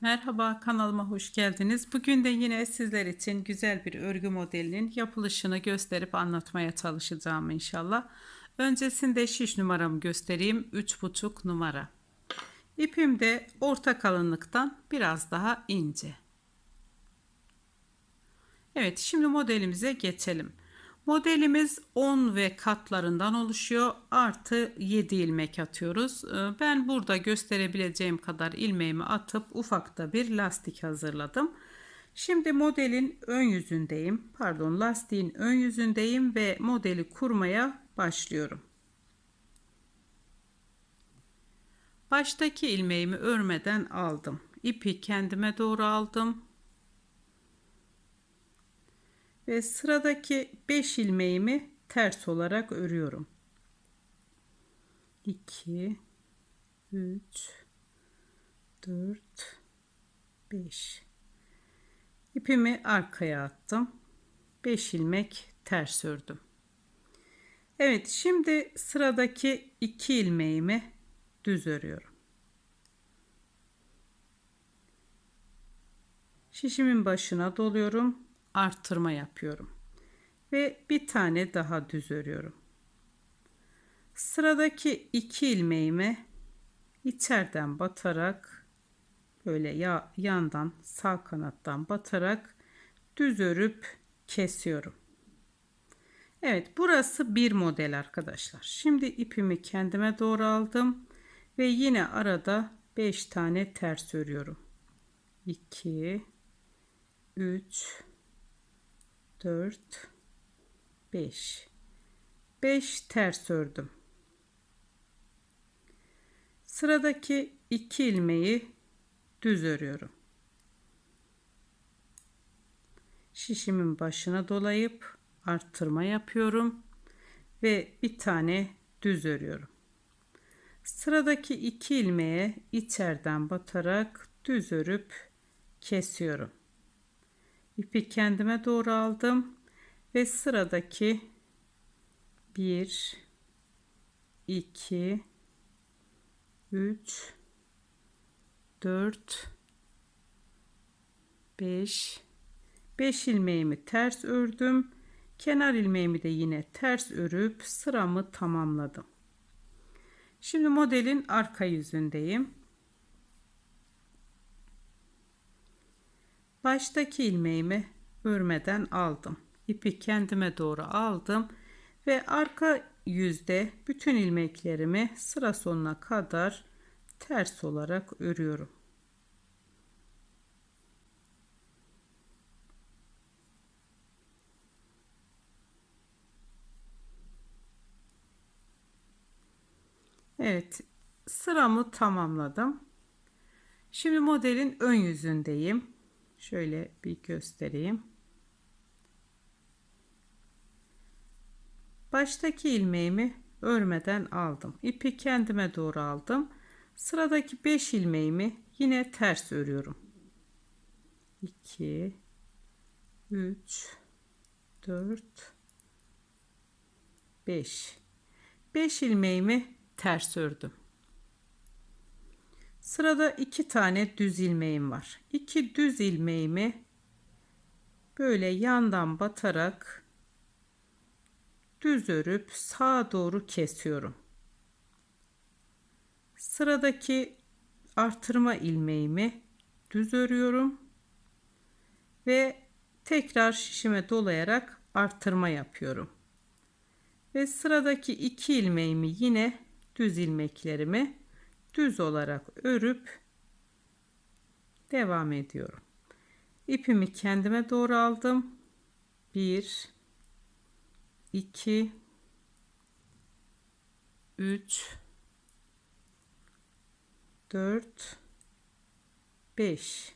Merhaba kanalıma hoş geldiniz. Bugün de yine sizler için güzel bir örgü modelinin yapılışını gösterip anlatmaya çalışacağım inşallah. Öncesinde şiş numaramı göstereyim. 3,5 numara. İpim de orta kalınlıktan biraz daha ince. Evet şimdi modelimize geçelim. Modelimiz 10 ve katlarından oluşuyor. Artı 7 ilmek atıyoruz. Ee, Ben burada gösterebileceğim kadar ilmeğimi atıp ufakta bir lastik hazırladım. Şimdi modelin ön yüzündeyim. Pardon lastiğin ön yüzündeyim ve modeli kurmaya başlıyorum. Baştaki ilmeğimi örmeden aldım. İpi kendime doğru aldım. Ve sıradaki 5 ilmeğimi ters olarak örüyorum. 2 3 4 5 İpimi arkaya attım. 5 ilmek ters ördüm. Evet, şimdi sıradaki 2 ilmeğimi düz örüyorum. Şişimin başına doluyorum arttırma yapıyorum. Ve bir tane daha düz örüyorum. Sıradaki iki ilmeğimi içeriden batarak böyle ya, yandan sağ kanattan batarak düz örüp kesiyorum. Evet burası bir model arkadaşlar. Şimdi ipimi kendime doğru aldım ve yine arada 5 tane ters örüyorum. 2 3 4 5 5 ters ördüm. Sıradaki 2 ilmeği düz örüyorum. Şişimin başına dolayıp arttırma yapıyorum ve bir tane düz örüyorum. Sıradaki 2 ilmeğe içeriden batarak düz örüp kesiyorum. İpi kendime doğru aldım ve sıradaki 1 2 3 4 5 5 ilmeğimi ters ördüm. Kenar ilmeğimi de yine ters örüp sıramı tamamladım. Şimdi modelin arka yüzündeyim. Baştaki ilmeğimi örmeden aldım. İpi kendime doğru aldım ve arka yüzde bütün ilmeklerimi sıra sonuna kadar ters olarak örüyorum. Evet, sıramı tamamladım. Şimdi modelin ön yüzündeyim. Şöyle bir göstereyim. Baştaki ilmeğimi örmeden aldım. İpi kendime doğru aldım. Sıradaki 5 ilmeğimi yine ters örüyorum. 2 3 4 5 5 ilmeğimi ters ördüm. Sırada iki tane düz ilmeğim var. İki düz ilmeğimi böyle yandan batarak düz örüp sağa doğru kesiyorum. Sıradaki artırma ilmeğimi düz örüyorum ve tekrar şişime dolayarak artırma yapıyorum. Ve sıradaki iki ilmeğimi yine düz ilmeklerimi düz olarak örüp devam ediyorum. İpimi kendime doğru aldım. 1 2 3 4 5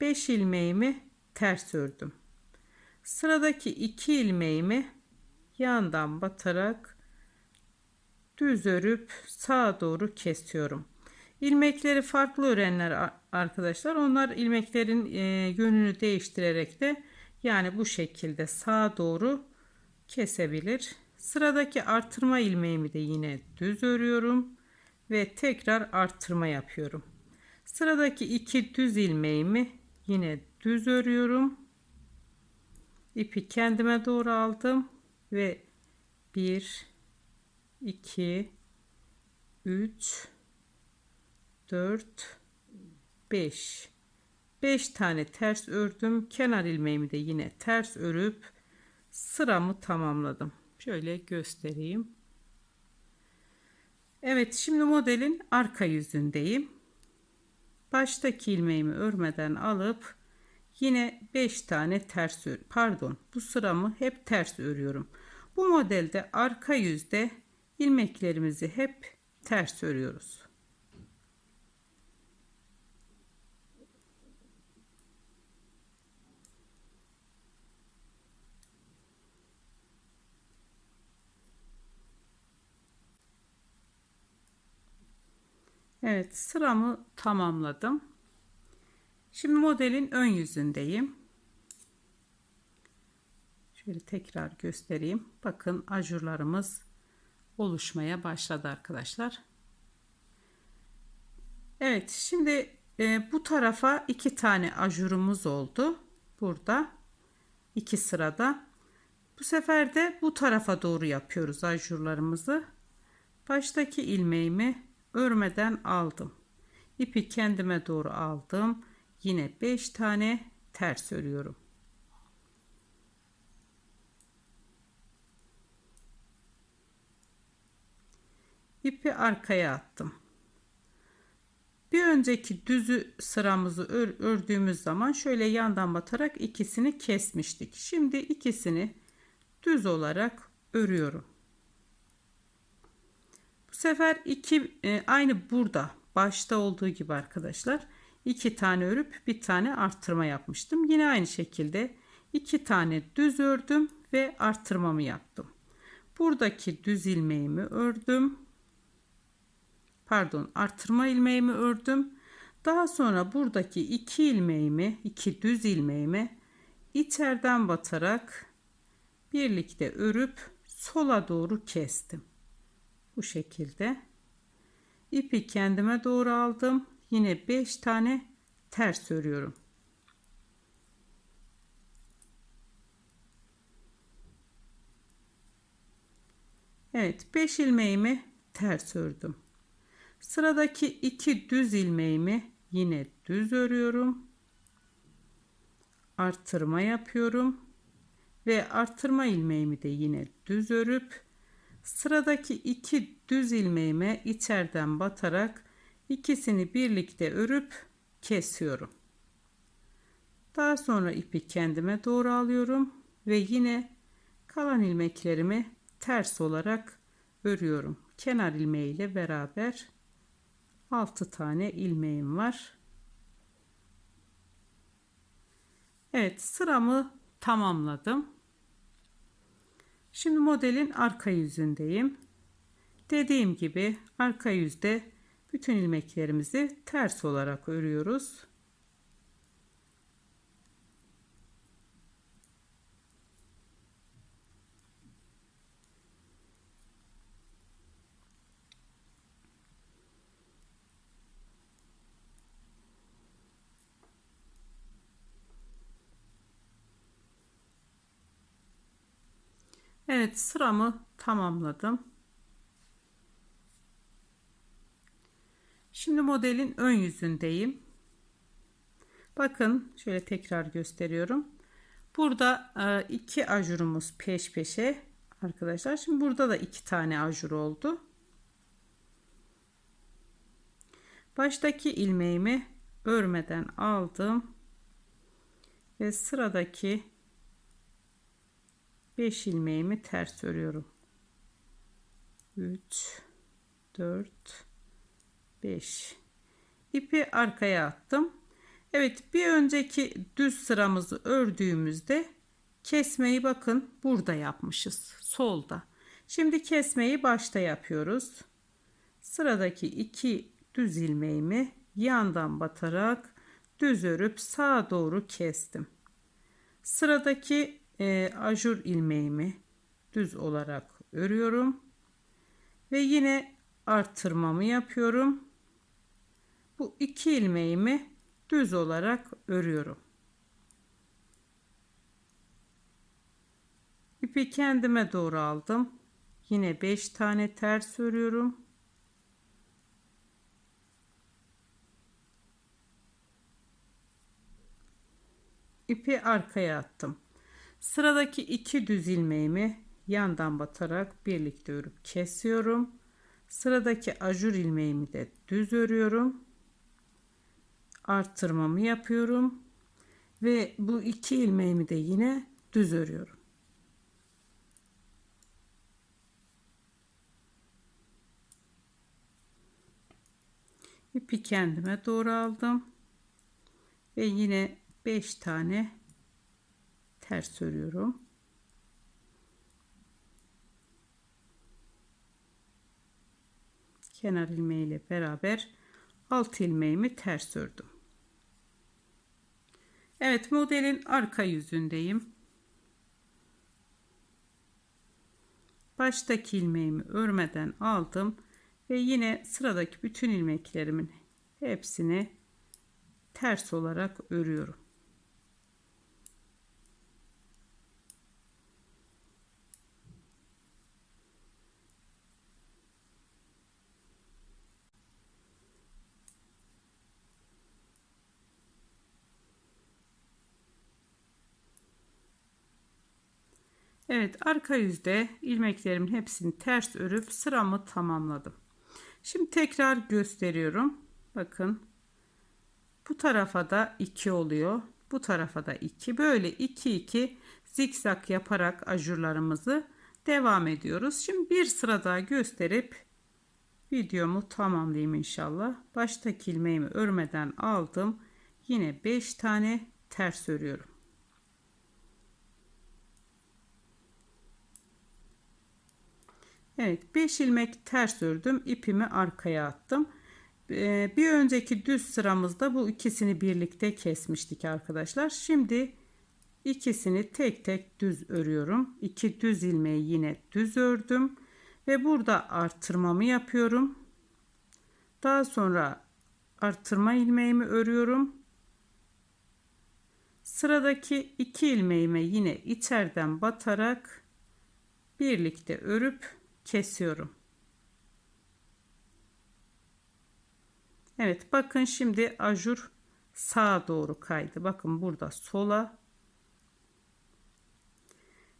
5 ilmeğimi ters ördüm. Sıradaki 2 ilmeğimi yandan batarak düz örüp sağa doğru kesiyorum. İlmekleri farklı örenler arkadaşlar onlar ilmeklerin e, yönünü değiştirerek de yani bu şekilde sağa doğru kesebilir. Sıradaki artırma ilmeğimi de yine düz örüyorum ve tekrar artırma yapıyorum. Sıradaki iki düz ilmeğimi yine düz örüyorum. İpi kendime doğru aldım ve 1 2 3 4 5 5 tane ters ördüm. Kenar ilmeğimi de yine ters örüp sıramı tamamladım. Şöyle göstereyim. Evet şimdi modelin arka yüzündeyim. Baştaki ilmeğimi örmeden alıp yine 5 tane ters ör pardon bu sıramı hep ters örüyorum. Bu modelde arka yüzde ilmeklerimizi hep ters örüyoruz. Evet sıramı tamamladım. Şimdi modelin ön yüzündeyim. Şöyle tekrar göstereyim. Bakın ajurlarımız oluşmaya başladı arkadaşlar. Evet şimdi e, bu tarafa iki tane ajurumuz oldu. Burada iki sırada. Bu sefer de bu tarafa doğru yapıyoruz ajurlarımızı. Baştaki ilmeğimi örmeden aldım. İpi kendime doğru aldım. Yine 5 tane ters örüyorum. İpi arkaya attım. Bir önceki düzü sıramızı ör, ördüğümüz zaman şöyle yandan batarak ikisini kesmiştik. Şimdi ikisini düz olarak örüyorum. Bu sefer iki e, aynı burada başta olduğu gibi arkadaşlar iki tane örüp bir tane arttırma yapmıştım. Yine aynı şekilde iki tane düz ördüm ve arttırmamı yaptım. Buradaki düz ilmeğimi ördüm. Pardon, arttırma ilmeğimi ördüm. Daha sonra buradaki iki ilmeğimi, iki düz ilmeğimi içeriden batarak birlikte örüp sola doğru kestim. Bu şekilde. İpi kendime doğru aldım. Yine 5 tane ters örüyorum. Evet 5 ilmeğimi ters ördüm. Sıradaki iki düz ilmeğimi yine düz örüyorum. Arttırma yapıyorum ve arttırma ilmeğimi de yine düz örüp sıradaki iki düz ilmeğime içeriden batarak ikisini birlikte örüp kesiyorum. Daha sonra ipi kendime doğru alıyorum ve yine kalan ilmeklerimi ters olarak örüyorum. Kenar ilmeği ile beraber 6 tane ilmeğim var. Evet sıramı tamamladım. Şimdi modelin arka yüzündeyim. Dediğim gibi arka yüzde bütün ilmeklerimizi ters olarak örüyoruz. Evet sıramı tamamladım. Şimdi modelin ön yüzündeyim. Bakın şöyle tekrar gösteriyorum. Burada e, iki ajurumuz peş peşe arkadaşlar. Şimdi burada da iki tane ajur oldu. Baştaki ilmeğimi örmeden aldım ve sıradaki 5 ilmeğimi ters örüyorum. 3 4 5 ipi arkaya attım. Evet bir önceki düz sıramızı ördüğümüzde kesmeyi bakın burada yapmışız solda. Şimdi kesmeyi başta yapıyoruz. Sıradaki iki düz ilmeğimi yandan batarak düz örüp sağa doğru kestim. Sıradaki e, ajur ilmeğimi düz olarak örüyorum ve yine arttırmamı yapıyorum bu iki ilmeğimi düz olarak örüyorum. İpi kendime doğru aldım. Yine 5 tane ters örüyorum. İpi arkaya attım. Sıradaki iki düz ilmeğimi yandan batarak birlikte örüp kesiyorum. Sıradaki ajur ilmeğimi de düz örüyorum. Arttırmamı yapıyorum. Ve bu iki ilmeğimi de yine düz örüyorum. İpi kendime doğru aldım. Ve yine 5 tane ters örüyorum. Kenar ilmeği ile beraber alt ilmeğimi ters ördüm. Evet modelin arka yüzündeyim. Baştaki ilmeğimi örmeden aldım ve yine sıradaki bütün ilmeklerimin hepsini ters olarak örüyorum. Evet arka yüzde ilmeklerimin hepsini ters örüp sıramı tamamladım. Şimdi tekrar gösteriyorum. Bakın bu tarafa da 2 oluyor. Bu tarafa da 2. Böyle 2 2 zikzak yaparak ajurlarımızı devam ediyoruz. Şimdi bir sıra daha gösterip videomu tamamlayayım inşallah. Baştaki ilmeğimi örmeden aldım. Yine 5 tane ters örüyorum. Evet 5 ilmek ters ördüm ipimi arkaya attım. Ee, bir önceki düz sıramızda bu ikisini birlikte kesmiştik arkadaşlar. Şimdi ikisini tek tek düz örüyorum. 2 düz ilmeği yine düz ördüm ve burada artırmamı yapıyorum. Daha sonra artırma ilmeğimi örüyorum. Sıradaki iki ilmeğime yine içeriden batarak birlikte örüp kesiyorum. Evet bakın şimdi ajur sağa doğru kaydı. Bakın burada sola.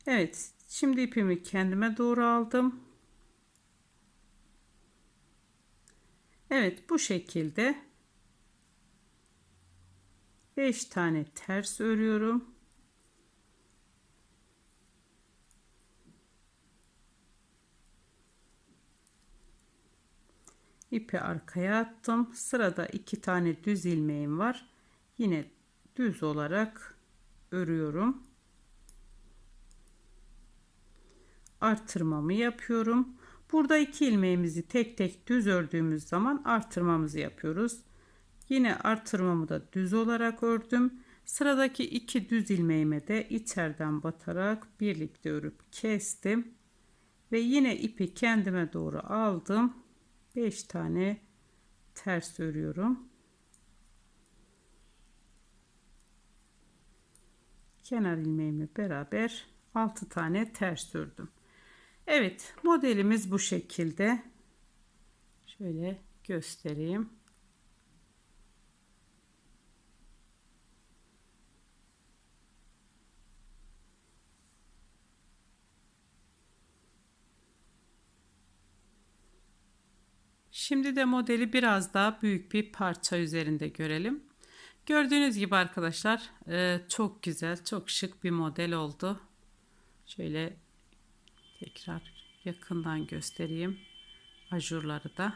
Evet şimdi ipimi kendime doğru aldım. Evet bu şekilde 5 tane ters örüyorum. İpi arkaya attım. Sırada iki tane düz ilmeğim var. Yine düz olarak örüyorum. Artırmamı yapıyorum. Burada iki ilmeğimizi tek tek düz ördüğümüz zaman artırmamızı yapıyoruz. Yine artırmamı da düz olarak ördüm. Sıradaki iki düz ilmeğime de içeriden batarak birlikte örüp kestim. Ve yine ipi kendime doğru aldım 5 tane ters örüyorum. Kenar ilmeğimle beraber 6 tane ters ördüm. Evet modelimiz bu şekilde. Şöyle göstereyim. Şimdi de modeli biraz daha büyük bir parça üzerinde görelim. Gördüğünüz gibi arkadaşlar e, çok güzel, çok şık bir model oldu. Şöyle tekrar yakından göstereyim ajurları da.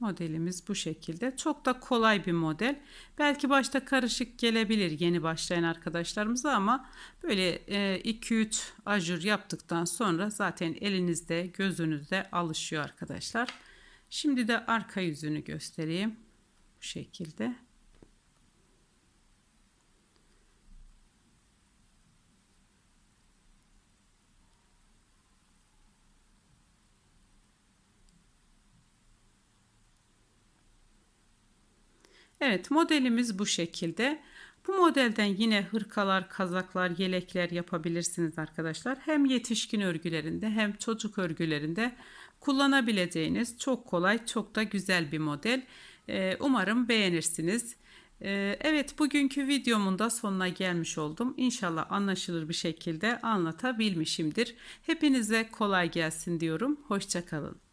Modelimiz bu şekilde. Çok da kolay bir model. Belki başta karışık gelebilir yeni başlayan arkadaşlarımıza ama böyle 2-3 e, ajur yaptıktan sonra zaten elinizde gözünüzde alışıyor arkadaşlar. Şimdi de arka yüzünü göstereyim. Bu şekilde. Evet modelimiz bu şekilde. Bu modelden yine hırkalar, kazaklar, yelekler yapabilirsiniz arkadaşlar. Hem yetişkin örgülerinde hem çocuk örgülerinde kullanabileceğiniz çok kolay, çok da güzel bir model. Ee, umarım beğenirsiniz. Ee, Evet bugünkü videomun da sonuna gelmiş oldum. İnşallah anlaşılır bir şekilde anlatabilmişimdir. Hepinize kolay gelsin diyorum. Hoşçakalın.